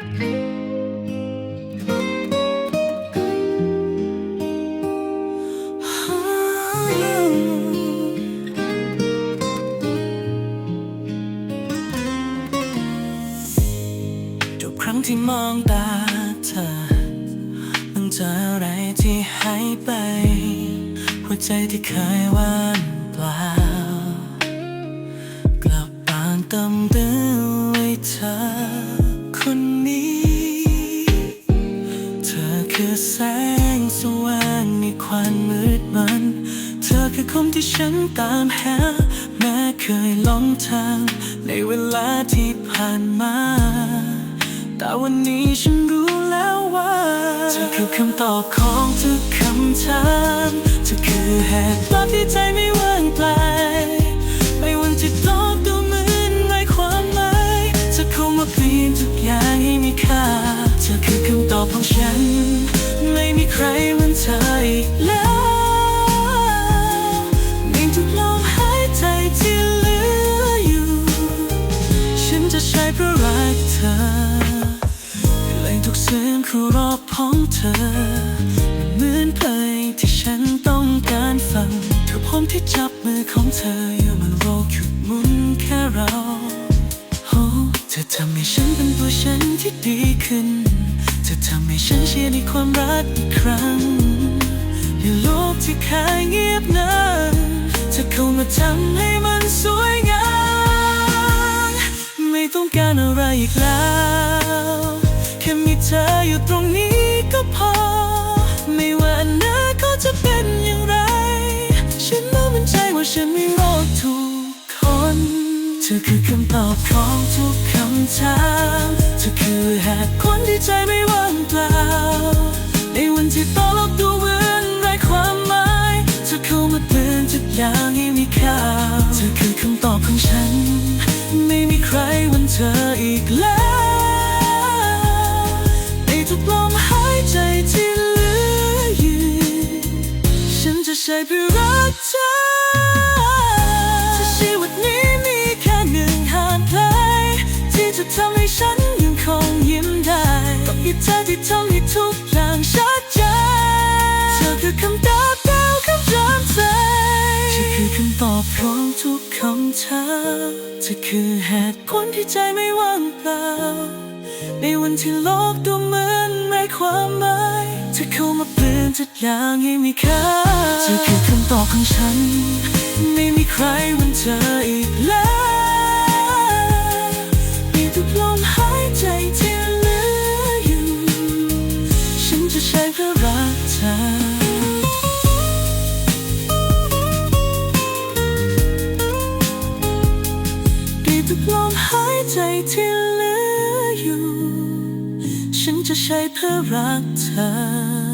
ทุกครั้งที่มองตาเธอ มันเจออะไรที่หายไป หัวใจที่เคยว่างเปล่า กลับปานเติมเต็ม คือแสงสว่างในความมืดมัน เธอคือคนที่ฉันตามหา แม้เคยหลงทาง ในเวลาที่ผ่านมา แต่วันนี้ฉันรู้แล้วว่าเธอคือคำตอบของทุกคำถามเธอคือเหตุผลที่ใจไม่ ครเหมือนเธออีกแล้วในทุกลมหายใจที่เหลืออยู่ ฉันจะใช้เพื่อรักเธอเพลงทุกเสียงครูรอบของเธอ เหมือนเพลงที่ฉันต้องการฟังเธอผมที่จับมือของเธออยู่มันโลกหยุดมุนแค่เราโอ้เธอทำให้ฉันเป็นตัวฉันที่ดีขึ้น ฉันเชื่อในความรักอีกครั้งในโลกที่เคยเงียบนั้นจะเข้ามาทำให้มันสวยงาม ไม่ต้องการอะไรอีกแล้ว แค่มีเธออยู่ตรงนี้ก็พอ ธอคือคำตอบของทุกคำถามเธอคือเหตุผลที่ใจไม่ว่างเปล่า ในวันที่โตโลกดูเหมือนไร้ความหมายเธอเข้ามาเตือนทุกอย่างให้มีค่าเธอคือคำตอบของฉัน ไม่มีใครหวันเธออีกแล้ว ในทุกลมหายใจที่เหลืออยู่ ฉันจะใช้เพื่อรักเธอ ที่จะทำให้ฉันยังคงยิ้มได้ต้องมีเธอที่ทำให้ทุกอย่างชัดเจนเธอคือคำตอบดาคำถามใจเธอคือคำตอบของทุกคำถามเธอคือเหตุผลที่ใจไม่ว่างเปล่าในวันที่โลกดูเหมือนไร้ความหมายเธอเข้ามาเปลี่ยนทุกอย่างให้มีค่าเธอคือคำตอบของฉัน ไม่มีใครเหมือนเธออีกแล้ว ใจที่เหลืออยู่ ฉันจะใช้เพื่อรักเธอ